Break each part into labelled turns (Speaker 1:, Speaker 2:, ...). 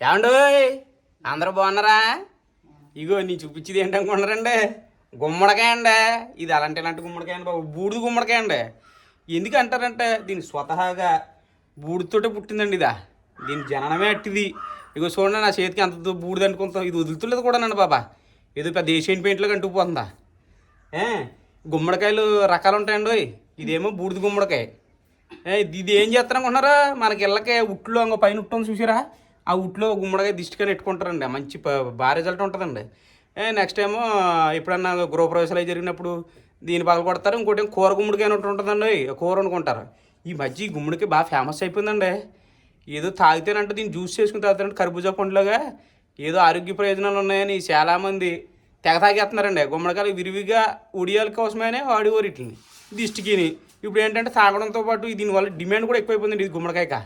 Speaker 1: ఏమండోయ్ అందరూ బాగున్నారా? ఇగో నీ చూపించేది ఏంటనుకుంటారండి గుమ్మడికాయ అండి. ఇది అలాంటి ఇలాంటి గుమ్మడికాయ అండి బాబు. బూడిద గుమ్మడికాయ అండి. ఎందుకు అంటారంటే దీని స్వతహాగా బూడితోటే పుట్టిందండి ఇదా. దీని జననమే అట్టిది. ఇగో చూడండి నా చేతికి అంత బూడిద అనుకుంటాం ఇది వదులుతులేదు కూడా బాబా. ఏదో పెద్ద ఏషియన్ పెయింట్లో కంటుకుపోతుందా ఏ? గుమ్మడికాయలు రకాలు ఉంటాయండి ఓయ్. ఇదేమో బూడిద గుమ్మడికాయ. ఏ, ఇది ఏం చేస్తారనుకుంటున్నారా? మనకి ఇళ్ళకే ఉట్లో ఇంకో పైన ఉట్టు చూసారా? ఆ ఉట్లో గుమ్మడిగా దిష్టికని పెట్టుకుంటారండి. మంచి బాగా రిజల్ట్ ఉంటుందండి. నెక్స్ట్ ఏమో ఎప్పుడన్నా గృహప్రవేశాలు జరిగినప్పుడు దీన్ని పగల కొడతారు ఇంకోటి ఏమో కూర గుమ్మడికాయ అని ఉంటుందండి. కూర వండుకుంటారు. ఈ మధ్య ఈ గుమ్మడికాయ బాగా ఫేమస్ అయిపోయిందండి. ఏదో తాగితేనంటే దీన్ని జ్యూస్ చేసుకుని తాగుతారంటే కర్బూజా పండులాగా ఏదో ఆరోగ్య ప్రయోజనాలు ఉన్నాయని చాలామంది తెగ తాగేస్తున్నారండి. గుమ్మడికాయలు విరివిగా ఉడియాల కోసమే వాడేవారు ఇట్లని దిష్టికిని. ఇప్పుడు ఏంటంటే తాగడంతో పాటు దీనివల్ల డిమాండ్ కూడా ఎక్కువైపోయిందండి ఇది గుమ్మడికాయక.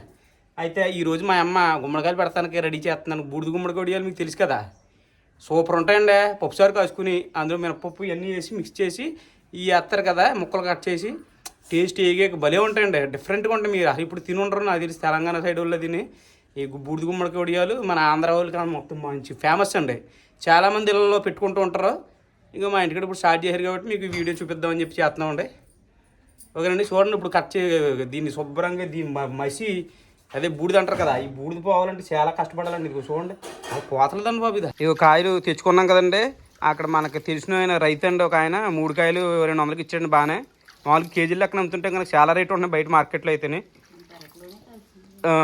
Speaker 1: అయితే ఈరోజు మా అమ్మ గుమ్మడికాయలు పెడతానికి రెడీ చేస్తున్నాను. బూడిద గుమ్మడి ఉడియాలు మీకు తెలుసు కదా. సూపర్ ఉంటాయండి. పప్పుసారు కాసుకుని అందులో మినపప్పు ఇవన్నీ వేసి మిక్స్ చేసి ఈ వేస్తారు కదా ముక్కలు కట్ చేసి టేస్ట్ ఏగేక భలే ఉంటాయండి. డిఫరెంట్గా ఉంటాయి. మీరు అసలు ఇప్పుడు తిని ఉండరు. నాకు తెలిసి తెలంగాణ సైడ్ వాళ్ళు తిని ఈ బూడిద గుమ్మడికాయ వడియాలు మన ఆంధ్ర వాళ్ళకి మొత్తం మంచి ఫేమస్ అండి. చాలామంది ఇళ్ళలో పెట్టుకుంటూ ఉంటారు. ఇంకా మా ఇంటికి ఇప్పుడు స్టార్ట్ చేశారు కాబట్టి మీకు వీడియో చూపిద్దామని చెప్పి చేస్తున్నామండి. ఓకేనండి. చూడండి ఇప్పుడు కట్ చే దీన్ని శుభ్రంగా దీన్ని మసి అదే బూడిద అంటారు కదా ఈ బూడిద పోవాలంటే చాలా కష్టపడాలండి ఇది చూడండి. అది పోతలేదండి బాబు ఇది. ఇవి కాయలు తెచ్చుకున్నాం కదండి. అక్కడ మనకు తెలిసిన ఆయన రైతు అండి ఒక ఆయన. మూడు కాయలు రెండు వందలకి ఇచ్చాడు బాగానే. మామూలుగా కేజీలు లెక్కన అమ్ముతుంటే కనుక చాలా రేట్ ఉన్నాయి బయట మార్కెట్లో అయితేనే.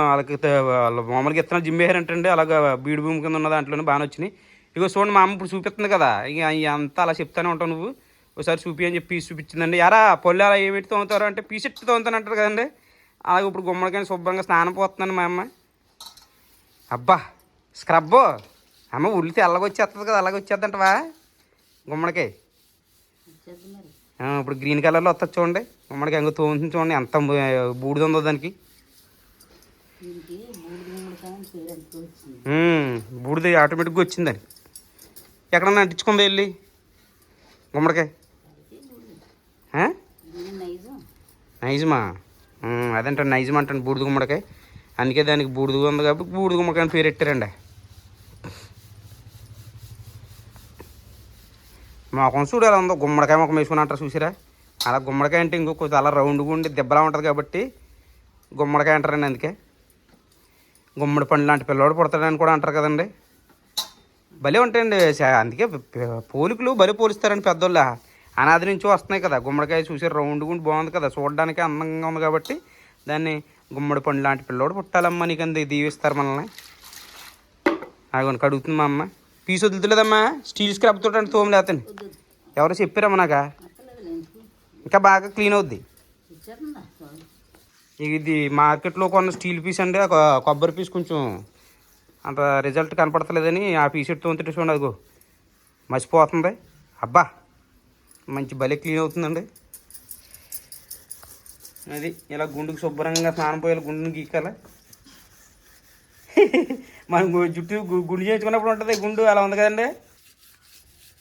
Speaker 1: వాళ్ళకి వాళ్ళు మామూలుగా ఇత్తనాలు జిమ్మేశారంటండి అలాగా బీడు భూమి కింద ఉన్న దాంట్లోనే బాగానే వచ్చినాయి. ఇగో చూడండి మా అమ్మ ఇప్పుడు చూపిస్తుంది కదా. ఇక అంతా అలా చెప్తానే ఉంటావు నువ్వు. ఒకసారి చూపి అని చెప్పి పీస్ చూపించిందండి. యారా పొల్లు అలా ఏమిటి తోముతారు అంటే పీస్ తోముతాను అంటారు కదండి. అలాగే ఇప్పుడు గుమ్మడికాయ శుభ్రంగా స్నానం పోతున్నాను మా అమ్మ. అబ్బా స్క్రబ్ అమ్మ ఉల్లి తెల్లగా వచ్చేస్తుంది కదా అలాగే వచ్చేద్దంటవా? గుమ్మడికాయ. ఇప్పుడు గ్రీన్ కలర్లో వస్తుంది చూడండి. గుమ్మడికాయ ఇంకా తోముతుంది చూడండి. ఎంత బూడిద ఉందో దానికి. బూడిద ఆటోమేటిక్గా వచ్చిందని ఎక్కడన్నా అంటించుకుందా వెళ్ళి? గుమ్మడికాయ? నైజమా? అదంటే నైజం అంటాను బూడిద గుమ్మడికాయ? అందుకే దానికి బూడిద ఉంది కాబట్టి బూడిద గుమ్మడికాయ అని పేరు పెట్టారండి. మొఖం చూడు ఎలా ఉందో గుమ్మడికాయ ముఖం వేసుకుని అంటారు చూసారా? అలా గుమ్మడికాయ అంటే ఇంకో కొంచెం అలా రౌండ్గా ఉండి దెబ్బలా ఉంటుంది కాబట్టి గుమ్మడికాయ అంటారండి అందుకే. గుమ్మడి పండు లాంటి పిల్లవాడు పుడతాడని కూడా అంటారు కదండి. భలే ఉంటాయండి అందుకే పోలికలు భలే పోలిస్తారండి పెద్దోళ్ళ. అనాది నుంచి వస్తున్నాయి కదా. గుమ్మడికాయ చూసి రౌండ్ గుండి బాగుంది కదా. చూడడానికి అందంగా ఉంది కాబట్టి దాన్ని గుమ్మడి పండు లాంటి పిల్లోడు పుట్టాలమ్మా నీకు అంది దీవిస్తారు మనల్ని. అగోని కడుగుతుంది మా అమ్మ. పీస్ వదులుతులేదమ్మా. స్టీల్ స్క్రబ్ తోటి అంటే తోము లేతని ఎవరో చెప్పారమ్మా నాకా? ఇంకా బాగా క్లీన్ అవుద్ది. ఇది మార్కెట్లో కొన్న స్టీల్ పీస్ అండి. ఒక కొబ్బరి పీస్ కొంచెం అంత రిజల్ట్ కనపడతలేదని ఆ పీస్ ఎట్టు ఉంటే చూడండి అదిగో. మర్చిపోతుంది. అబ్బా! మంచి భలే క్లీన్ అవుతుందండి. అది ఇలా గుండుకు శుభ్రంగా స్నానం పోయాలి గుండుని గీకాలి? మనం జుట్టు గుండు చేయించుకున్నప్పుడు ఉంటుంది గుండు అలా ఉంది కదండి.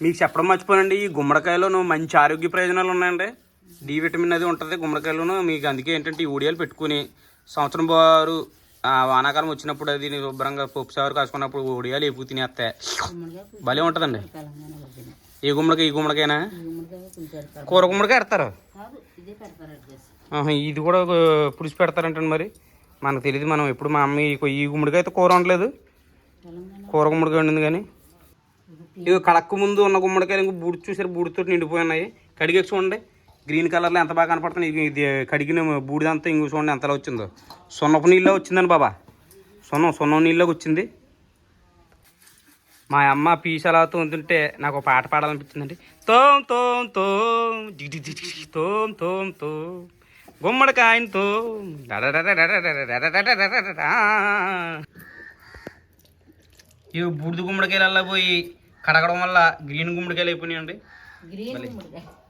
Speaker 1: మీకు చెప్పడం మర్చిపోనండి ఈ గుమ్మడికాయలోనూ మంచి ఆరోగ్య ప్రయోజనాలు ఉన్నాయండి. డి విటమిన్ అది ఉంటుంది గుమ్మడికాయలోనూ మీకు అందుకే ఏంటంటే ఈ ఊడియాలు పెట్టుకుని సంవత్సరం ఆ, వానాకాలం వచ్చినప్పుడు అది శుభ్రంగా పప్పు సారు కాసుకున్నప్పుడు ఊడియాలు ఎప్పుడు తినేస్తే భలే ఉంటుందండి. ఏ గుమ్మడికాయ ఈ గుమ్మడికాయనా? కూర గుమ్మడికాయ పెడతారు? ఇది కూడా పులుసు పెడతారంటండి మరి. మనకు తెలియదు మనం ఎప్పుడు మా అమ్మ ఈ- గుమ్మడికాయ అయితే కూర ఉండలేదు కూర గుమ్మడికాయ ఉండింది కానీ. ఇక కడక్కు ముందు ఉన్న గుమ్మడికాయలు ఇంకో బూడి చూసారు బూడితో నిండిపోయి ఉన్నాయి. కడిగే చూడండి. గ్రీన్ కలర్లో ఎంత బాగా కనపడుతుంది ఇది ఇది కడిగిన బూడిదంతా ఇంకో చూడండి ఎంతలా వచ్చిందో. సున్నపు నీళ్ళలో వచ్చిందని బాబా. సున్నం సున్నం నీళ్ళలోకి వచ్చింది. మా అమ్మ పీస్ అలా తోముతుంటే నాకు ఒక పాట పాడాలనిపించిందండి తోం తోం తోం జిగ్ జిగ్ తోం తోం తోం గుమ్మడికాయతో ఇవి బూడిద గుమ్మడికాయలు పోయి కడగడం వల్ల గ్రీన్ గుమ్మడికాయలు అయిపోయినాయండి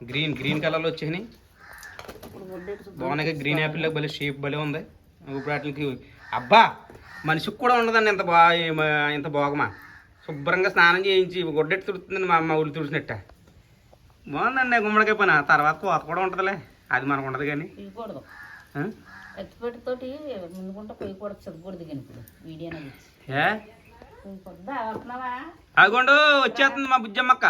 Speaker 1: గ్రీన్ గ్రీన్ కలర్లో వచ్చేసినాయి బాగున్నాయి గ్రీన్ యాపిల్ భలే షేప్ భలే ఉంది ఇప్పుడు వాటికి అబ్బా మనిషికి కూడా ఉండదండి ఇంత బా ఇంత బాగమా శుభ్రంగా స్నానం చేయించి గొడ్డెట్టు తుడుతుందండి మా అమ్మ ఊళ్ళు తుడిచినట్ట. బాగుందండి గుమ్మడికాయ పని. ఆ తర్వాత కోత కూడా ఉంటుందిలే. అది మనకు ఉండదు కానీ?
Speaker 2: ఎత్తిపెట్టితోటి ముందుకుంటే చదువుకూడదు కానీ ఇప్పుడు వీడియో
Speaker 1: అదిగోండు వచ్చేస్తుంది మా బుజ్జమ్మక్క.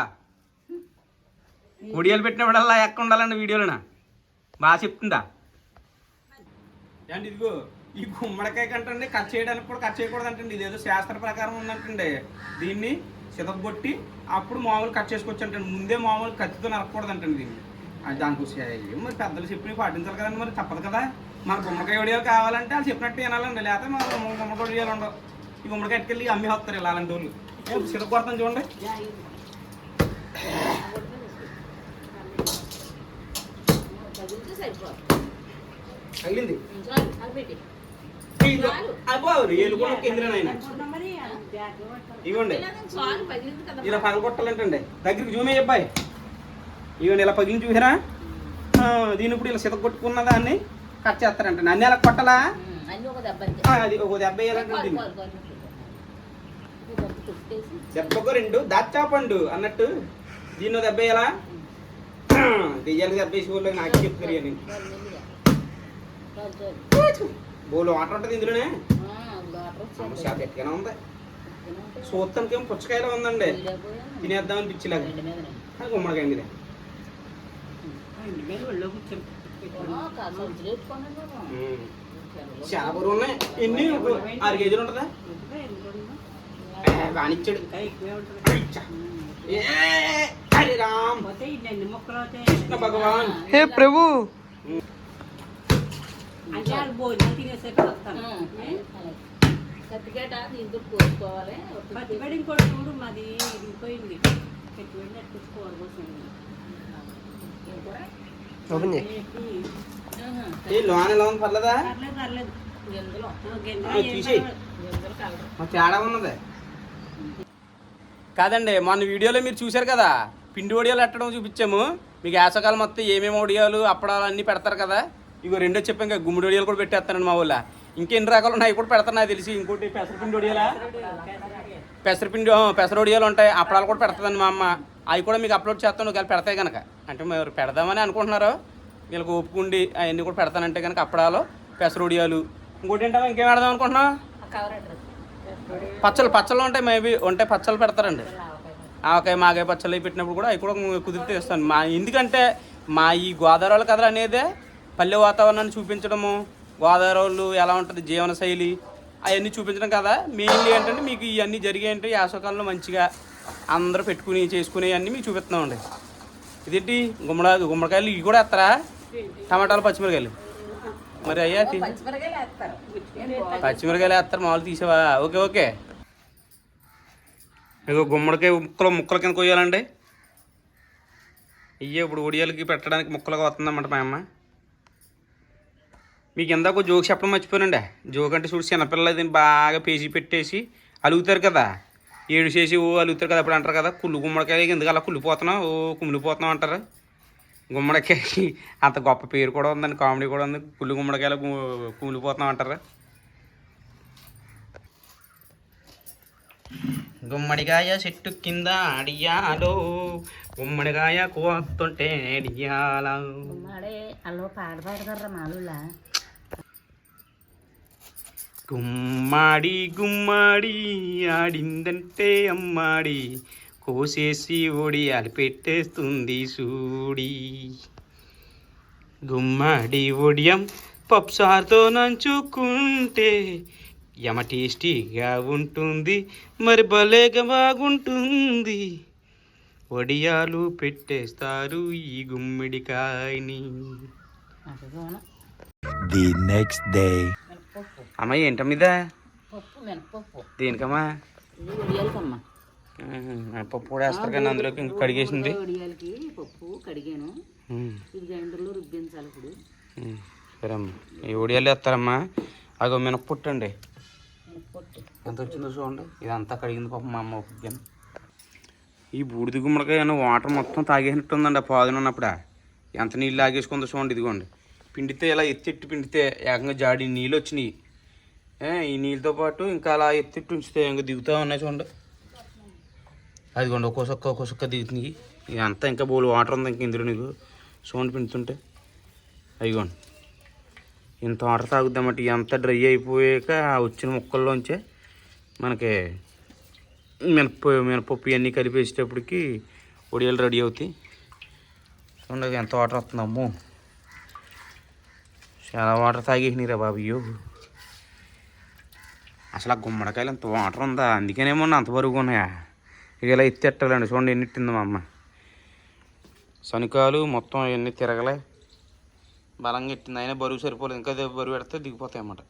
Speaker 1: ఒడియాలు పెట్టినప్పుడల్లా ఎక్క ఉండాలండి వీడియోలోన? బాగా చెప్తుందా? ఇదిగో? ఈ గుమ్మడికాయ కంటండి కట్ చేయడానికి కూడా కట్ చేయకూడదు అంటండి ఇది ఏదో శాస్త్ర ప్రకారం ఉందంటండి. దీన్ని సితగొట్టి అప్పుడు మామూలు కట్ చేసుకోవచ్చు అంటే ముందే మామూలు కత్తితో నరకకూడదు అంటండి దీన్ని దానికి ఏం మరి పెద్దలు చెప్పి పాటించాలి కదండి మరి తప్పదు కదా. మన గుమ్మడికాయ వడియాలు కావాలంటే వాళ్ళు చెప్పినట్టు వినాలండి. లేకపోతే మన గుమ్మ- గుమ్మడికాయ వడియాలు ఉండవు. ఈ గుమ్మడికాయ ఎట్టుకెళ్ళి అమ్మి వస్తారు ఇలా అలాంటి వాళ్ళు. ఏం సితగొడతాం చూడండి. తగిలింది అబ్బో ఏలు కూడా కిందనైనా ఇవ్వండి. ఇలా పగలగొట్టాలంటండి. దగ్గరికి జూమే అబ్బాయి. ఇవ్వండి ఇలా పగిలి చూసారా దీన్ని ఇప్పుడు ఇలా సితగొట్టుకున్న దాన్ని కట్ చేస్తారంట అన్ని అలా కొట్టాలా? అది ఒక దెబ్బ వేయాలంటే దెబ్బకు రెండు. దాచాపండు అన్నట్టు. దీన్ని దెబ్బ వేయాలా? దెయ్యాలకు దెబ్బ వేసి వాళ్ళు నాకు చెప్తారు అని బోలు వాటర్ ఉంటుంది ఇందులోనే? శాత ఎట్టుగానే ఉంది. చూస్తానికి ఏం పుచ్చకాయలో ఉందండి. తినేద్దామని పిచ్చిలాగా అది గుమ్మడికాయ ఉమ్. చాలా బరువు ఉన్నాయి. ఎన్ని? ఆరు కేజీలు ఉంటుందా? ఏ, వాణిచ్చాడు ఏ, హరి రామ్ కృష్ణ భగవాన్.
Speaker 2: హే ప్రభు
Speaker 3: అంటే వాళ్ళు భోజనం తినేసేపు వస్తాను
Speaker 4: సర్టిఫికేట్ దీంతో కోసుకోవాలి.
Speaker 3: పచ్చిబడి ఇంకోటి చూడు మాది పెట్టుబడి నెట్టుకోవాలి కోసం.
Speaker 1: లోన్ ఎలా ఉంది పర్లేదా తేడా ఉన్నది. కాదండి మొన్న వీడియోలో మీరు చూశారు కదా? పిండి వడియాలు ఎట్టడం చూపించాము. మీకు వేసవకాలం మొత్తం ఏమేమి వడియాలు అప్పడాలు అన్నీ పెడతారు కదా? ఇగో రెండో చెప్పాం ఇంకా గుమ్మడి వడియాలు కూడా పెట్టేస్తానండి మా ఊళ్ళో ఇంకెన్ని రకాలు ఉన్నాయి అవి కూడా పెడతాను నాకు తెలిసి. ఇంకోటి పెసరపిండి వడియాలా పెసరపిండి పెసరొడియాలు పెసర ఉంటాయి. అప్పడాలు కూడా పెడతాదండి మా అమ్మ. అవి కూడా మీకు అప్లోడ్ చేస్తాను ఒకవేళ పెడతాయి కనుక అంటే మీరు పెడదామని అనుకుంటున్నారు? వీళ్ళకి ఒప్పుకుండి అవన్నీ కూడా పెడతానంటే కనుక అప్పడాలు పెసర వడియాలు ఇంకోటి ఏంటో ఇంకేం పెడదాం అనుకుంటున్నాం
Speaker 4: పచ్చలు
Speaker 1: పచ్చళ్ళు పచ్చళ్ళు ఉంటాయి మేబీ ఉంటాయి పచ్చళ్ళు పెడతారండి. ఆవకాయ మాగాయ పచ్చళ్ళు పెట్టినప్పుడు కూడా అవి కూడా కుదిరితే ఇస్తాను. మా ఎందుకంటే మా ఈ గోదావరి కథలు అనేదే పల్లె వాతావరణాన్ని చూపించడము గోదావరి వాళ్ళు ఎలా ఉంటుంది జీవనశైలి అవన్నీ చూపించడం కదా. మెయిన్లీ ఏంటంటే మీకు ఇవన్నీ జరిగేంటి యాసకాలంలో మంచిగా అందరూ పెట్టుకుని చేసుకునే అన్నీ మీకు చూపిస్తున్నామండి. ఇదేంటి? గుమ్మడా గుమ్మడికాయలు ఇవి కూడా వేస్తారా టమాటాలు పచ్చిమిరకాయలు. మరి అయ్యా
Speaker 4: పచ్చిమిరకాయలు వేస్తారు
Speaker 1: మామూలు తీసావా? Okay okay. ఇదిగో గుమ్మడికాయ ముక్కలు ముక్కల కింద కొయ్యాలండి. ఇయ్యే ఇప్పుడు ఒడియాలకి పెట్టడానికి ముక్కలుగా వస్తుందన్నమాట మా అమ్మ. మీకు ఇందాక జోక్ చెప్పడం మర్చిపోయానండి. జోక్ అంటే చూడు చిన్నపిల్లలు బాగా పేసి పెట్టేసి అలుగుతారు కదా. ఏడు చేసి ఓ అలుగుతారు కదా అప్పుడు అంటారు కదా కుళ్ళు గుమ్మడికాయ ఎందుకు అలా కుళ్ళిపోతున్నావు? ఓ కుమిలిపోతున్నావు అంటారు. గుమ్మడికాయకి అంత గొప్ప పేరు కూడా ఉందండి కామెడీ కూడా ఉంది. కుళ్ళు గుమ్మడికాయలు కుమిలిపోతున్నాం అంటారు. గుమ్మడికాయ చెట్టు కింద అడియాలో గుమ్మడికాయ కోస్తుంటే అడియాలా.
Speaker 4: అల్లో పాడతారా మాలులా
Speaker 1: గుమ్మాడి గుమ్మాడి ఆడిందంటే అమ్మాడి. కోసేసి ఒడియాలు పెట్టేస్తుంది సూడి. గుమ్మడి ఒడియం పప్పుసారుతో నంచుకుంటే యమ టేస్టీగా ఉంటుంది మరి భలేగా బాగుంటుంది. వడియాలు పెట్టేస్తారు ఈ గుమ్మిడికాయని.
Speaker 2: next day.
Speaker 4: మినపప్పు
Speaker 1: అమ్మ ఏంటమ్మ ఇదా?
Speaker 4: పప్పు మినపప్పు.
Speaker 1: దేనికమ్మా? పప్పు కూడా వేస్తారు కానీ అందులోకి ఇంక కడిగేసింది.
Speaker 4: ఉడియాలకి పప్పు కడిగాను.
Speaker 1: ఉమ్,
Speaker 4: ఇది గ్రైండర్లో రుబ్బించాలి ఇప్పుడు.
Speaker 1: ఉమ్, సరే అమ్మా ఈ ఒడియాలు వేస్తారమ్మా. అగో మినప్పొట్టు. అండి ఎంత వచ్చిందో చూడండి. ఇదంతా కడిగింది పాపం మా అమ్మ ఒప్పుగాను ఈ బూడిద గుమ్మడికాయ వాటర్ మొత్తం తాగేసినట్టుందండి ఆ పాదులు ఉన్నప్పుడు? ఎంత నీళ్ళు లాగేసుకుందో చూడండి ఇదిగోండి. పిండితే ఇలా ఎత్తెట్టు పిండితే ఏకంగా జాడి నీళ్ళు వచ్చినాయి. ఈ నీళ్ళతో పాటు ఇంకా అలా ఎత్తిట్టు ఉంచితే ఇంకా దిగుతూ ఉన్నాయి చూడండి. అదిగోండి ఒక్కో సొక్క ఒక్కో సొక్క దిగుతున్నాయి ఇదంతా ఇంకా బోలు వాటర్ ఉంది ఇంక ఇందులో నీకు. చూడండి పిండుతుంటే. అదిగోండి. ఇంత వాటర్ తాగుద్దామంటే ఎంత డ్రై అయిపోయాక వచ్చిన ముక్కల్లోంచే మనకి మినప మినపప్పు ఇవన్నీ కలిపేసేటప్పటికి ఒడియాలు రెడీ అవుతాయి. చూడండి ఎంత వాటర్ వస్తుందమ్మో. చాలా వాటర్ తాగేసినాయిరా బాబు అయ్యో. అసలు ఆ గుమ్మడికాయలు అంత వాటర్ ఉందా? అందుకనేమో అంత బరువుగా ఉన్నాయా? ఇక ఇలా ఎత్తెట్టాలండి చూడండి ఎన్ని ఇట్టింది మా అమ్మ. శనికాలు మొత్తం అవన్నీ తిరగలే. బలంగా ఎట్టింది అయినా బరువు సరిపోలేదు. ఇంకా అదే బరువు పెడితే దిగిపోతాయి అన్నమాట.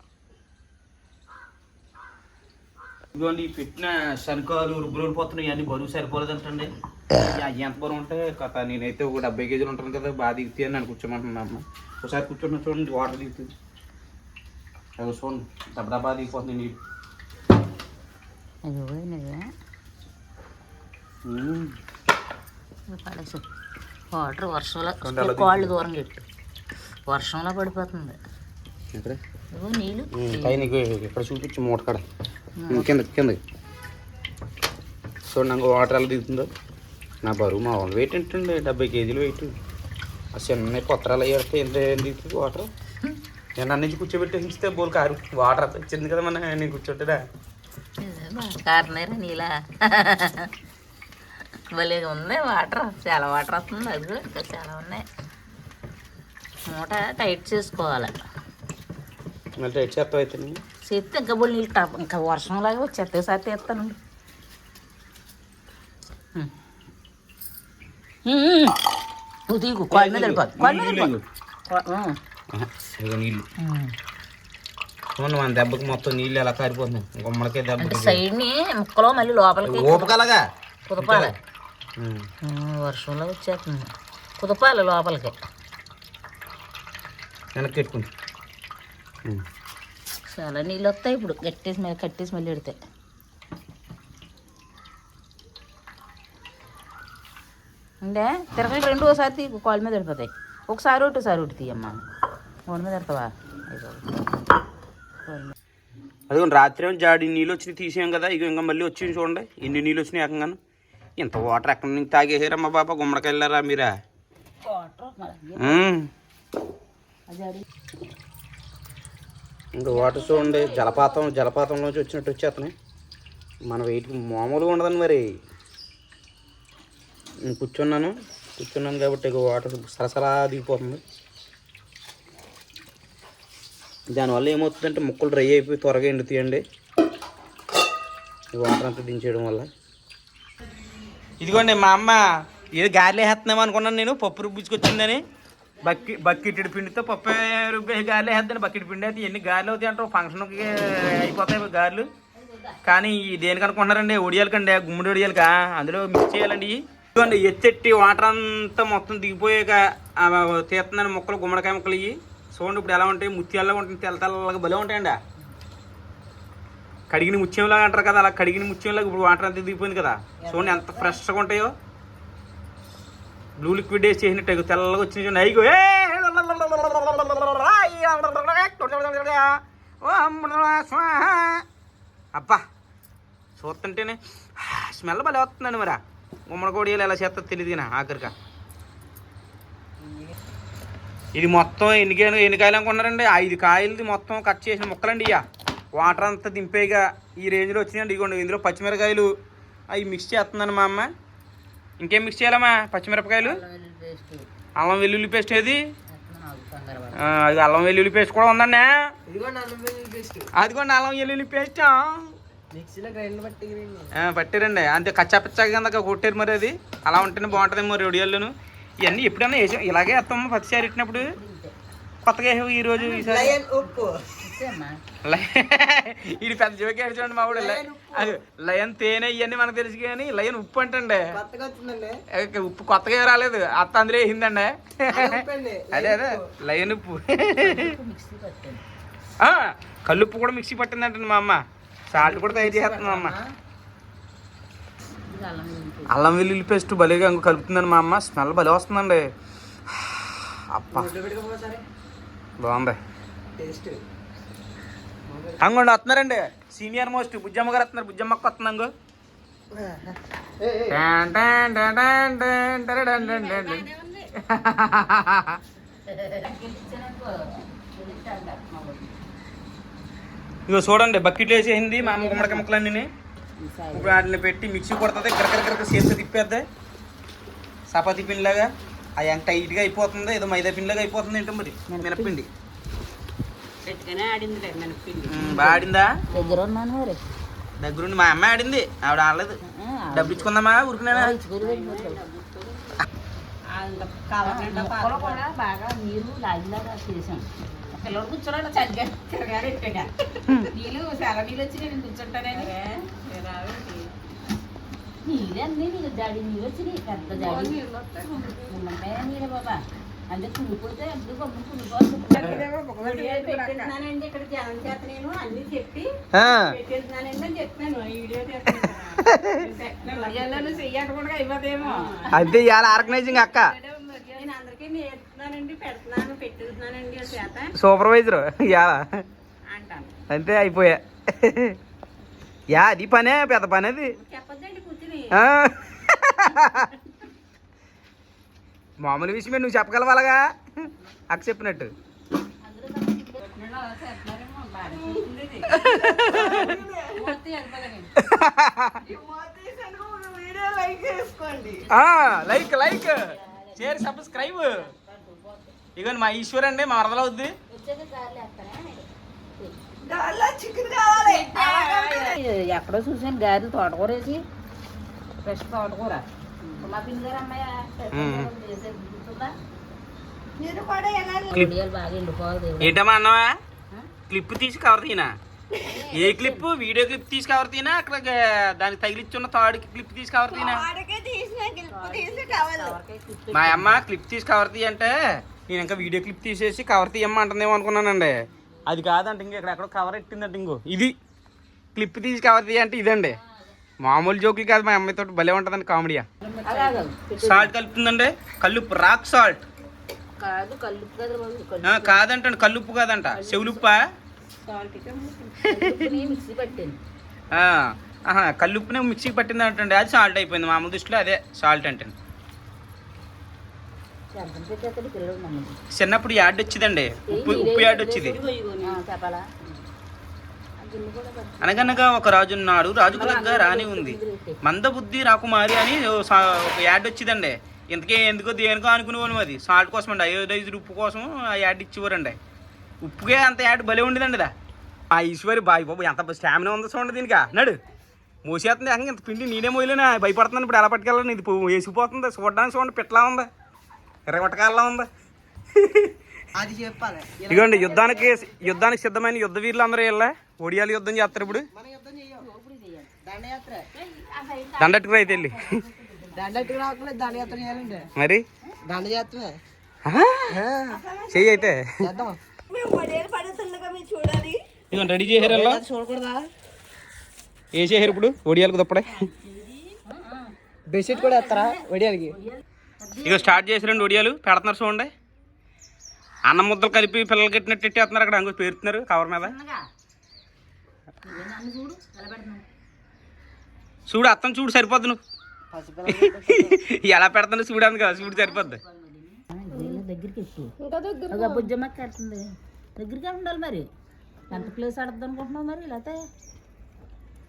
Speaker 1: ఇదిగోండి ఈ పెట్టిన శనకాలు రుబ్బులు పోతున్నాయి ఇవన్నీ బరువు సరిపోలేదు అంటండి. అవి ఎంత బరువు ఉంటే కథ. నేనైతే ఒక డెబ్బై కేజీలు ఉంటాను కదా బాగా దిగుతాయి అని నేను కూర్చోమంటున్నాను అమ్మ. ఒకసారి కూర్చున్నా చూడండి వాటర్ దిగుతుంది. చూడండి డబ్బా డబ్బా దిగిపోతుంది. నీళ్ళు
Speaker 4: పోయినదా
Speaker 1: మ్మ్.
Speaker 4: పడేసి. వాటర్ వర్షంలో కాళ్ళు దూరం పెట్టు. వర్షంలో పడిపోతుంది. నీళ్ళు.
Speaker 1: పైన ఇక్కడ చూపించు మూట కాడ. కింద కింద. చూడండి నాకు వాటర్ ఎలా దిగుతుందో. నా బరువు మా వాళ్ళు వెయిట్ ఏంటండి డెబ్బై కేజీలు వెయిట్ ఆ చిన్న పత్రాలు అయ్యేస్తే ఎంత దిగుతుంది వాటర్? నేను అన్ని నుంచి కూర్చోబెట్టి ఉంచితే బోల్ కారు. వాటర్ వచ్చింది కదా మన నేను కూర్చోంటేదా
Speaker 4: కారణేరా నీలా. భలేగా ఉంది వాటర్ చాలా వాటర్ వస్తుంది అది ఇంకా చాలా ఉన్నాయి. మూట టైట్ చేసుకోవాలి.
Speaker 1: చేస్తావు అయితే నువ్వు?
Speaker 4: చేస్తే ఇంకా బోల్ నీళ్ళు ఇంకా వర్షంలాగా వచ్చేస్తే సార్ తీస్తాను నువ్వు తీగు కాళ్ళ మీద కాళ్ళ
Speaker 1: నీళ్ళు. చూడండి మన దెబ్బకి మొత్తం నీళ్ళు ఎలా కారిపోతున్నాయి గుమ్మడికాయ
Speaker 4: అంటే
Speaker 1: దెబ్బకి
Speaker 4: సైడ్ని ముక్కలో మళ్ళీ లోపలికి
Speaker 1: ఊపకలగా?
Speaker 4: కుదపాలి. వర్షంలో వచ్చేస్తుంది. కుదపాలి లోపలికి.
Speaker 1: వెనక్కి పెట్టుకుంటా మ్మ్.
Speaker 4: చాలా నీళ్ళు వస్తాయి ఇప్పుడు. కట్టేసి మళ్ళీ కట్టేసి మళ్ళీ పెడితే అంటే తిరగలి రెండు ఒకసారి తీ కాళ్ళ మీద పడిపోతాయి. ఒకసారి ఒకటి ఒకసారి ఒకటి తీయమ్మా. ఒంటి మీద పెడతావా? అయ్యో.
Speaker 1: అదిగో రాత్రి ఏమో జాడి నీళ్ళు వచ్చి తీసాం కదా ఇక ఇంకా మళ్ళీ వచ్చి చూడండి. ఎన్ని నీళ్ళు వచ్చినాయి ఏకంగాను. ఇంత వాటర్ ఎక్కడి నుంచి తాగేసారమ్మా బాబా? గుమ్మడికి వెళ్ళారా మీరా? ఇంకా వాటర్ చూడండి జలపాతం జలపాతంలోంచి వచ్చినట్టు వచ్చేస్తున్నాయి. మన వెయిట్ మామూలుగా ఉండదండి మరి. నేను కూర్చున్నాను కూర్చున్నాను కాబట్టి ఇక వాటర్ సరసరా దిగిపోతుంది. దానివల్ల ఏమవుతుందంటే ముక్కలు డ్రై అయిపోయి త్వరగా ఎండుతాయండి. ఈ వాటర్ అంతా దించేయడం వల్ల. ఇదిగోండి మా అమ్మ ఏదో గాలి వేస్తున్నాం అనుకున్నాను నేను పప్పు రుబ్బుచ్చుకొచ్చిందని బక్కి బక్కిటి పిండితో పప్పు రుబ్బే గాలి వేస్తాను బక్కిటి పిండి అయితే ఎన్ని గాలి అవుతాయి అంటారు? ఫంక్షన్కి అయిపోతాయి గాలు కానీ దేనికి అనుకుంటున్నారండి? ఒడియాలకండి గుమ్మడి ఒడియాలకా? అందులో మిక్స్ చేయాలండి. ఇదిగోండి ఎత్తెట్టి వాటర్ అంతా మొత్తం దిగిపోయాక తీస్తున్నాను ముక్కలు గుమ్మడికాయ ముక్కలు ఇవి చూడండి ఇప్పుడు ఎలా ఉంటాయి ముత్యాల్లో ఉంటుంది తెల్ల తెల్లగా భలే ఉంటాయండి. కడిగిన ముత్యంలాగా అంటారు కదా అలా కడిగిన ముత్యంలాగా ఇప్పుడు వాటర్ అంతా దిగిపోయింది కదా. చూడండి ఎంత ఫ్రెష్గా ఉంటాయో. బ్లూ లిక్విడ్ వేసి చేసినట్టు తెల్లగా వచ్చిన చూడండి. అయ్యో అబ్బా చూస్తుంటేనే స్మెల్ భలే వస్తుందండి మరి. ఉమ్మడి కోడియాలు ఎలా చేస్తా తెలియదు కానీ ఆఖరిగా. ఇది మొత్తం ఎన్ని ఎన్ని కాయలు అనుకున్నారండి? ఐదు కాయలది మొత్తం కట్ చేసిన ముక్కలండి ఇక వాటర్ అంతా దింపేగా ఈ రేంజ్లో వచ్చినాయండి. ఇదిగోండి ఇందులో పచ్చిమిరకాయలు అవి మిక్స్ చేస్తుందండి మా అమ్మ. ఇంకేం మిక్స్ చేయాలమ్మా? పచ్చిమిరపకాయలు? అల్లం వెల్లుల్లి పేస్ట్ ఏది? అది అల్లం వెల్లుల్లి పేస్ట్ కూడా ఉందండి. అదిగోండి అల్లం వెల్లుల్లి పేస్ట్. పట్టారండి. అంతే కచ్చా పిచ్చాగా కింద కొట్టారు మరి అది. అలా ఉంటేనే బాగుంటుంది మరి ఒడియాల్లోను. ఇవన్నీ ఎప్పుడైనా వేసాం ఇలాగే వేస్తాము పచ్చిసారి ఇట్టినప్పుడు. కొత్తగా వేసావు ఈ రోజు ఈసారి. ఇది పెద్ద జోకి చూడండి మా ఊడు అది లయన్ తేనె ఇవన్నీ మనకు తెలుసు కానీ లయన్ ఉప్పు అంటండి. ఉప్పు కొత్తగా రాలేదు. అత్త అందులో వేసిందండి. అదే అదే లయన్ ఉప్పు. కల్లుప్పు కూడా మిక్సీ పట్టిందంటండి మా అమ్మ. సాల్ట్ కూడా తయారు చేస్తుంది మా అమ్మ
Speaker 4: అల్లం వెల్లుల్లి
Speaker 1: పేస్ట్. భలేగా ఇంకో కలుపుతుందండి మా అమ్మ స్మెల్ భలే వస్తుందండి. అప్ప బాగుంది. అంగోండి వస్తున్నారండి. సీనియర్ మోస్ట్ బుజ్జమ్మ గారు వస్తున్నారు. బుజ్జమ్మక్క వస్తుంది అంగో? టాన్ టాన్ టాన్ టాన్ టాన్ టరడన్ డన్ డన్ డన్. ఇదిగో చూడండి బకెట్లు వేసేసింది మా అమ్మ ముక్కలన్నీ. ఇప్పుడు వాటిని పెట్టి మిక్సీ కొడుతుంది కరకర చేస్తే తిప్పేద్ది. చపాతీ పిండిలాగా. అది ఎంత టైట్గా అయిపోతుంది ఏదో మైదా పిండిలాగా అయిపోతుంది ఏంటో మరి మినపిండి బాగా ఆడిందా?
Speaker 4: దగ్గర ఉన్నాను మరి.
Speaker 1: దగ్గరుండి మా అమ్మాయి ఆడింది ఆవిడ ఆడలేదు. డబ్బు ఇచ్చుకుందామా
Speaker 4: కూడా బాగా నీరు లాగిలాగా చేసాం పిల్లలు చదిగా నీళ్ళు నీళ్ళు వచ్చి నేను కూర్చుంటానని నీళ్ళు అన్నీ నీళ్ళు జాడి నీళ్ళు వచ్చినాయి పెద్ద జాడి నీళ్ళు బాబా. అంటే
Speaker 3: పెట్టేస్తున్నానండి ఇక్కడ జనం చేత నేను అన్ని చెప్పి
Speaker 1: ఆ,
Speaker 3: పెట్టేస్తున్నానండి అని వీడియో
Speaker 4: చెయ్యకుండా అయిపోతేమో
Speaker 1: అంతే ఇవాళ ఆర్గనైజింగ్ అక్క.
Speaker 3: నేను అందరికీ నేర్పుతున్నానండి పెడుతున్నాను పెట్టేస్తున్నానండి చేత.
Speaker 1: సూపర్వైజర్ ఇవాళ.
Speaker 3: అంటాను.
Speaker 1: అంతే అయిపోయా. యా అది పనే పెద్ద పని అది. మామూలు విషయమే నువ్వు చెప్పగలవాలగా? అక్క చెప్పినట్టు. Like like. Share subscribe. ఇగోండి మా ఈశ్వర్ అండి మా వరదలు అవుద్ది.
Speaker 4: ఎక్కడో చూసాను గారి తోటకూర. వేసి ఫ్రెష్ తోటకూర మా పిన్ని గారు అమ్మాయి.
Speaker 1: ఏంటమ్మా అన్నవా? క్లిప్ తీసి కవర్ తీనా? ఏ క్లిప్? వీడియో క్లిప్ తీసి కవర్ తీనా? అక్కడ దానికి తగిలిచ్చున్న తాడుకి క్లిప్ తీసి కవర్ తీనా? మా అమ్మ క్లిప్ తీసి కవర్ తీ అంటే నేను ఇంకా వీడియో క్లిప్ తీసేసి కవర్ తీయమ్మ అంటుందేమో అనుకున్నానండి. అది కాదంట ఇంక ఇక్కడ ఎక్కడో కవర్ ఎట్టిందంట ఇంకో. ఇది క్లిప్ తీసి కవర్ తీయ అంటే ఇదండి. మామూలు జోకులు కాదు మా అమ్మాయితో భలే ఉంటుందండి కామెడీయా. సాల్ట్ కలుపుతుందండి. కల్లుప్పు రాక్ సాల్ట్ కాదంటండి కల్లుప్పు కాదంట. చెవులుప్పా? కల్లుప్పునే మిక్సీకి పట్టింది. అంటండి అది సాల్ట్ అయిపోయింది. మామూలు దృష్టిలో అదే సాల్ట్ అంటే చిన్నప్పుడు యాడ్ వచ్చిందండి. ఉప్పు ఉప్పు యాడ్ వచ్చింది. అనగనగా ఒక రాజు ఉన్నాడు. రాజుకు దగ్గర రాణి ఉంది. మందబుద్ధి రాకుమారి అని ఒక యాడ్ వచ్చిందండి. ఇంతకే ఎందుకో దేనికో అనుకునేవాళ్ళం అది సాల్ట్ కోసం అండి. అయోడైజ్డ్ ఉప్పు కోసం ఆ యాడ్ ఇచ్చేవారండి. ఉప్పుకే అంత యాడ్ భలే ఉండేదండి దా. ఆ ఈశ్వరి బాయ్ బాబు ఎంత స్టామినా ఉందో చూడండి దీనికి. నడు. మోసేస్తుంది ఇంత పిండి నేనే మోయలేనా? భయపడుతున్నాను. ఇప్పుడు ఎలా పట్టుకెళ్ళాను ఇది వేసిపోతుంది. చూడడానికి చూడండి పిట్లా ఉందా. ఎర్రగొట్టకాలలో ఉందా.
Speaker 2: అది చెప్పాలి.
Speaker 1: ఇదిగోండి యుద్ధానికి యుద్ధానికి సిద్ధమైన యుద్ధ వీరులు అందరూ వెళ్ళా? ఒడియాలు యుద్ధం చేస్తారు ఇప్పుడు.
Speaker 2: మన యుద్ధం చెయ్యం. దండయాత్ర.
Speaker 1: దండట్టుకు అయితే వెళ్ళి. మరి? చెయ్యి అయితే. ఇదిగోండి రెడీ చేసారు వెళ్ళా
Speaker 2: చూడకూడదా?
Speaker 1: ఏ చేసారు ఇప్పుడు? ఒడియాలకు తప్పడే
Speaker 2: బెడ్షీట్ కూడా వేస్తారా వడియాలకి
Speaker 1: ఇక స్టార్ట్ చేసారండి ఒడియాలు. పెడుతున్నారు చూడండి. అన్నం ముద్దలు కలిపి పిల్లలు కట్టినట్టు ఎట్టేస్తున్నారు అక్కడ? అంగు పేరుతున్నారు కవర్ మీద.
Speaker 4: చూడు
Speaker 1: అత్తం చూడు సరిపోద్ది నువ్వు. ఎలా పెడతాను చూడు అందు కదా చూడు సరిపోద్ది.
Speaker 4: దగ్గరికి ఉండాలి మరి. ఎంత ప్లేస్ ఆడద్దు అనుకుంటున్నావు మరి లేకపోతే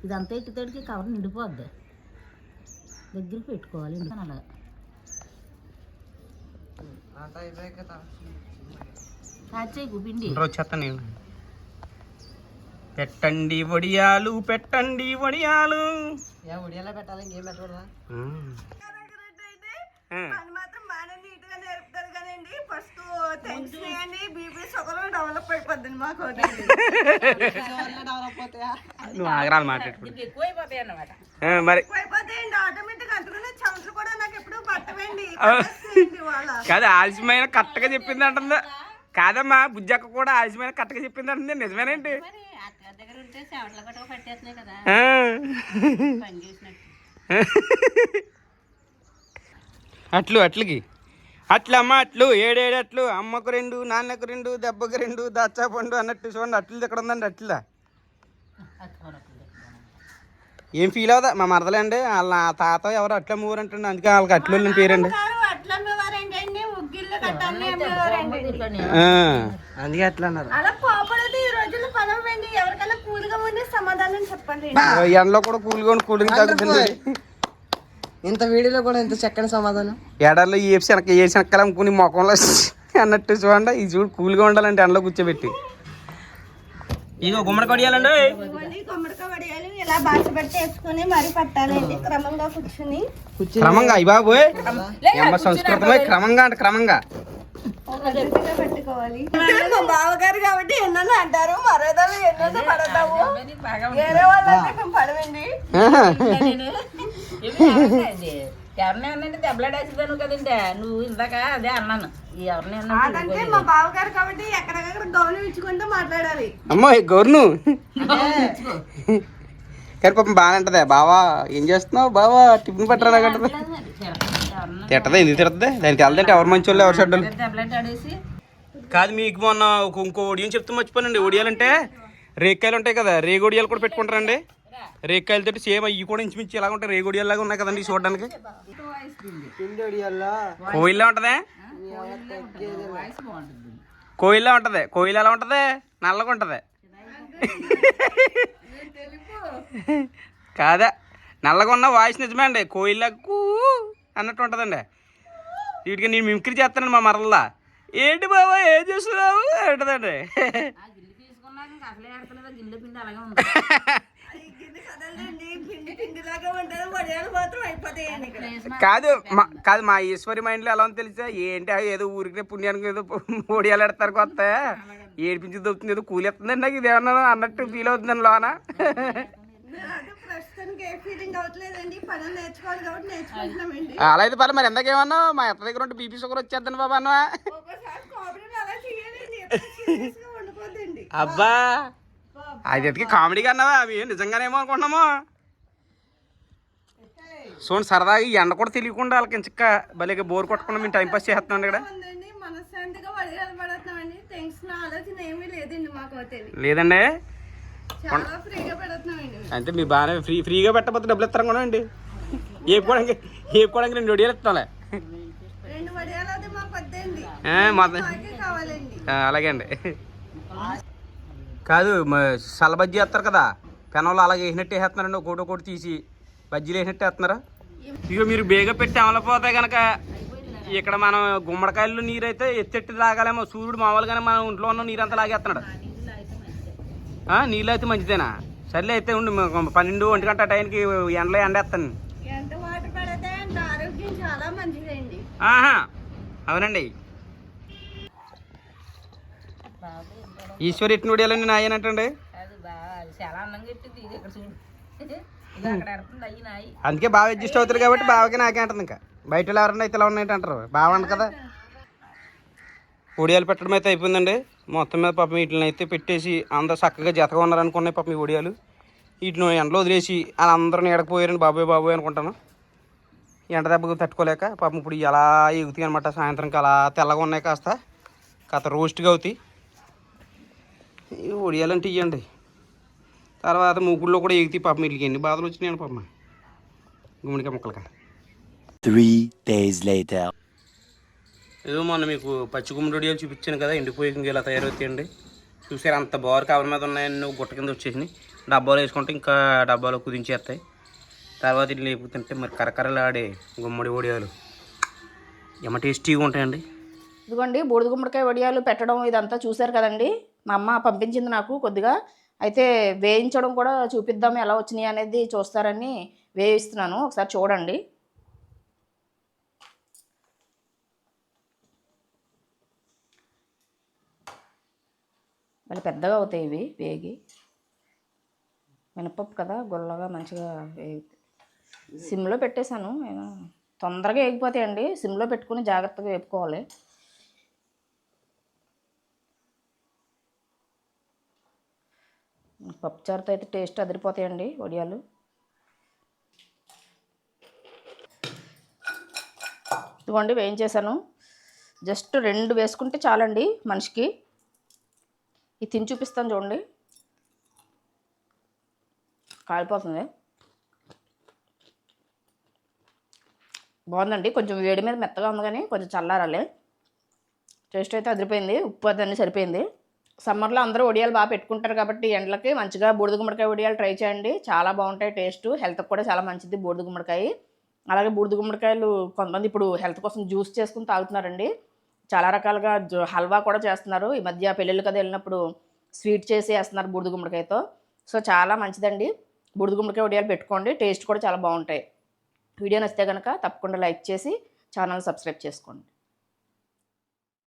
Speaker 4: ఇదంతా ఎట్టుతోడికి కవర్ నిండిపోద్ది. దగ్గరికి పెట్టుకోవాలి అలా?
Speaker 1: వచ్చేస్తాను పెట్టండి వడియాలు పెట్టండి వడియాలు.
Speaker 2: ఏ వడియాలో పెట్టాలి ఇంకేం
Speaker 5: ఫస్ట్ బీపీ షుగర్ డెవలప్ అయిపోద్ది మాకు
Speaker 2: డెవలప్ అవుతాయా?
Speaker 1: నువ్వు ఆగరాలు మాట్లాడుకుంటు. మరి. కాదు ఆలస్యమైన కరెక్ట్గా చెప్పింది అంటుందా. కాదమ్మా బుజ్జక్క కూడా ఆలస్యమైన కరెక్ట్గా చెప్పింది అంటుంది. నిజమేనండి. అట్లు అట్లకి. అట్లు ఏడేడు అట్లు అమ్మకు రెండు నాన్నకు రెండు దెబ్బకు రెండు దచ్చా పండు అన్నట్టు చూడండి అట్లు ఎక్కడ ఉందండి అట్లా? ఏం ఫీల్ అవుదా మా మరదలే అండి వాళ్ళ తాత ఎవరు అట్ల మూరు అంటుండే అందుకే వాళ్ళకి అట్లు పేరండి.
Speaker 2: అందుకే అట్లా అన్నారు.
Speaker 5: కూలిగా
Speaker 1: ఎండలో కూడా కూల్గా కూల్ డ్రింక్ తాగుతుంది
Speaker 2: ఇంత వీడియోలో కూడా ఇంత చక్కని సమాధానం?
Speaker 1: ఎడల్లో ఏపి శనక ఏ శనక్కలు అమ్ముకుని ముఖంలో అన్నట్టు చూడండి ఇది చూడు కూల్గా ఉండాలంటే ఎండలో కూర్చోబెట్టి. ఇగో గుమ్మడి కొడియాలండి.
Speaker 5: ఇవ్వండి గుమ్మడికాయ వడియాలు ఇలా బాచ పెట్టి వేసుకుని మరి పట్టాలండి క్రమంగా కూర్చుని.
Speaker 1: క్రమంగా అయ్యి సంస్కృతమై క్రమంగా అంటే క్రమంగా.
Speaker 5: పద్ధతిగా పెట్టుకోవాలి. మా బావగారు కాబట్టి ఎన్నో అంటారు మరోదాలు ఎన్నో పడతాము వేరే వాళ్ళంటే మేము పడవండి
Speaker 1: ఆహా.
Speaker 4: ఎవరిని అన్నంటే దెబ్బలాడేసేదాను కదండి. నువ్వు ఇందాక అదే అన్నాను. ఈ ఎవరిని
Speaker 5: అదంటే మా బావగారు కాబట్టి ఎక్కడెక్కడ గౌరవం ఇచ్చుకుంటూ మాట్లాడాలి.
Speaker 1: అమ్మో గౌర్ను కానీ పాపం బాగానే ఉంటదే. బావా ఏం చేస్తున్నావు బావా? టిఫిన్ పట్టరా కట్టదా తిట్టదా? ఎందుకు తిడుతుంది? దానికి వెళ్దంటే ఎవరు మంచి వాళ్ళు ఎవరు చెడ్డలు
Speaker 4: దెబ్బలాడాడేసి
Speaker 1: కాదు మీకు మొన్న ఒక ఇంకో ఒడియం చెప్తూ మర్చిపోయానండి. ఒడియాలంటే రేక్కాయలు ఉంటాయి కదా రేగు ఒడియాలు కూడా పెట్టుకుంటారండి. రేక్కాయలతో సేమ్ అవి కూడా ఇంచుమించి ఎలా ఉంటాయి. రేగు ఒడియాలు లాగా ఉన్నాయి కదండి చూడడానికి. కోయిల్లో ఉంటదే? కోయిల్లో ఉంటది. కోయిల్ ఎలా ఉంటది? నల్లగా ఉంటది. కాదా? నల్లగా ఉన్న వాయిస్ నిజమే అండి. కోయిలకు అన్నట్టు ఉంటుందండి. వీటికి నేను మిమిక్రీ చేస్తానండి మా మరల్లా. ఏంటి బాబా ఏం చేస్తున్నావు? అంటదండి. కాదు మా కాదు మా ఈశ్వరి మైండ్లో ఎలా ఉందో తెలుసా? ఏంటి ఏదో ఊరికి పుణ్యానికి ఏదో ఓడియాలు ఎడతారు కొత్త? ఏడిపించి దొరుకుతుంది ఏదో కూలి ఎత్తుందండి నాకు ఇదేమన్నా అన్నట్టు ఫీల్ అవుతుందండి లోన? అలా అయితే పర్లేదు మరి ఎంతకేమన్నా మా ఎత్త దగ్గర ఉంటే బీపీ షుగర్ వచ్చేద్దండి బాబా అన్న అబ్బా! అది కామెడీగా అన్నావా అవి నిజంగానేమో అనుకుంటున్నాము. చూడండి సరదాగా ఈ ఎండ కూడా తెలియకుండా వాళ్ళకి ఇంచక్క భలేగా బోర్ కొట్టకుండా మేము టైం పాస్ చేస్తున్నాం ఇక్కడ.
Speaker 5: లేదండి
Speaker 1: అంటే మీ బాగానే ఫ్రీ ఫ్రీగా పెట్టకపోతే డబ్బులు ఇస్తారం కూడా అండి? ఏపుకోవడానికి ఏపుకోవడానికి రెండు వడియాలు ఇస్తాంలే. అలాగే అండి. కాదు సల్ల బజ్జీ వేస్తారు కదా. పెనంలో అలాగే వేసినట్టు వేసేస్తున్నారండి ఒకటి ఒకటి తీసి బజ్జీలు వేసినట్టు వేస్తున్నారా. ఇక మీరు బేగ పెట్టి అమలపోతే కనుక ఇక్కడ మనం గుమ్మడికాయలు నీరు అయితే ఎత్తెట్టి తాగాలేమో సూర్యుడు మామూలుగానే మనం ఇంట్లో ఉన్న నీరు అంతా లాగేస్తున్నాడు నీళ్ళు అయితే మంచిదేనా? సర్లే అయితే ఉండి పన్నెండు ఒంటి గంట టైంకి ఎండలో ఎండేస్తాను. ఆహా అవునండి ఈశ్వరి ఎట్టిన ఉడియాలండి నాయనంటండి
Speaker 4: అది బాగా చాలా అందంగా ఎట్టింది ఇది ఇక్కడ చూడు ఇది అక్కడ ఎడుతుంది అయ్యి నాయి.
Speaker 1: అందుకే బాగా అడ్జస్ట్ అవుతారు కాబట్టి బావకి నాకే అంటుంది ఇంకా. బయట ఎవరన్నా అయితే ఇలా ఉన్నాయంటే అంటారు. బావ అంట కదా. ఒడియాలు పెట్టడం అయితే అయిపోయిందండి. మొత్తం మీద పాపం వీటిని అయితే పెట్టేసి అందరూ చక్కగా జతగా ఉన్నారనుకున్నాయి పాపం ఈ ఒడియాలు. వీటిని ఎండలో వదిలేసి వాళ్ళందరూ నీడకపోయారండి బాబాయ్ బాబాయ్ అనుకుంటాను. ఎండ దెబ్బకు తట్టుకోలేక పాపం ఇప్పుడు ఎలా ఎగుతాయి అనమాట సాయంత్రంకి అలా తెల్లగా ఉన్నాయి కాస్త. కాస్త రోస్ట్గా అవుతాయి. ఈ ఒడియాలు అంటే ఇవ్వండి తర్వాత మూకుల్లో కూడా ఎగుతాయి పాపం వీటికి ఎన్ని బాధలు వచ్చినాయండి పాపం. గుమ్మడికాయ ముక్కలకి.
Speaker 6: Three days later.
Speaker 1: ఏదో మొన్న మీకు పచ్చి గుమ్మడి వడియాలు చూపించాను కదా ఎండిపోయి ఇంక ఇలా తయారవుతాయండి. చూసారు అంత బోర్ కవర్ మీద ఉన్నాయని నువ్వు గుట్ట కింద వచ్చేసినాయి. డబ్బాలో వేసుకుంటే ఇంకా డబ్బాలో కుదించేస్తాయి. తర్వాత ఇట్లా లేపుతుంటే మరి కరకరలాడే గుమ్మడి వడియాలు ఎమ టేస్టీగా ఉంటాయండి.
Speaker 7: ఇదిగోండి బూడిద గుమ్మడికాయ వడియాలు పెట్టడం ఇదంతా చూశారు కదండి. మా అమ్మ పంపించింది నాకు కొద్దిగా. అయితే వేయించడం కూడా చూపిద్దాం ఎలా వచ్చినాయి అనేది చూస్తారని వేయిస్తున్నాను. ఒకసారి చూడండి. వాళ్ళు పెద్దగా అవుతాయి ఇవి వేగి. మినపప్పు కదా గుల్లగా మంచిగా వేగి సిమ్లో పెట్టేశాను. తొందరగా వేగిపోతాయండి. సిమ్లో పెట్టుకుని జాగ్రత్తగా వేపుకోవాలి. పప్పుచారుతో అయితే టేస్ట్ అదిరిపోతాయండి వడియాలు. ఇదిగోండి వేయించేసాను జస్ట్ రెండు వేసుకుంటే చాలండి మనిషికి. ఇది తిని చూపిస్తాను చూడండి. కాలిపోతుంది. బాగుందండి కొంచెం వేడి మీద మెత్తగా ఉంది కానీ కొంచెం చల్లారాలి. టేస్ట్ అయితే అదిరిపోయింది ఉప్పు అదన్నీ సరిపోయింది. సమ్మర్లో అందరూ వడియాలు బాగా పెట్టుకుంటారు కాబట్టి ఎండలకి మంచిగా బూడిద గుమ్మడికాయ వడియాలు ట్రై చేయండి. చాలా బాగుంటాయి టేస్ట్. హెల్త్కి కూడా చాలా మంచిది బూడిద గుమ్మడికాయ. అలాగే బూడిద గుమ్మడికాయలు కొంతమంది ఇప్పుడు హెల్త్ కోసం జ్యూస్ చేసుకుని తాగుతున్నారండి. చాలా రకాలుగా హల్వా కూడా చేస్తున్నారు. ఈ మధ్య పెళ్ళిళ్ళు కదా వెళ్ళినప్పుడు స్వీట్ చేసి వేస్తున్నారు బూడిద గుమ్మడికాయతో. సో చాలా మంచిదండి. బూడిద గుమ్మడికాయ వడియాలు పెట్టుకోండి. టేస్ట్ కూడా చాలా బాగుంటాయి. వీడియో నచ్చితే కనుక తప్పకుండా లైక్ చేసి ఛానల్ సబ్స్క్రైబ్ చేసుకోండి.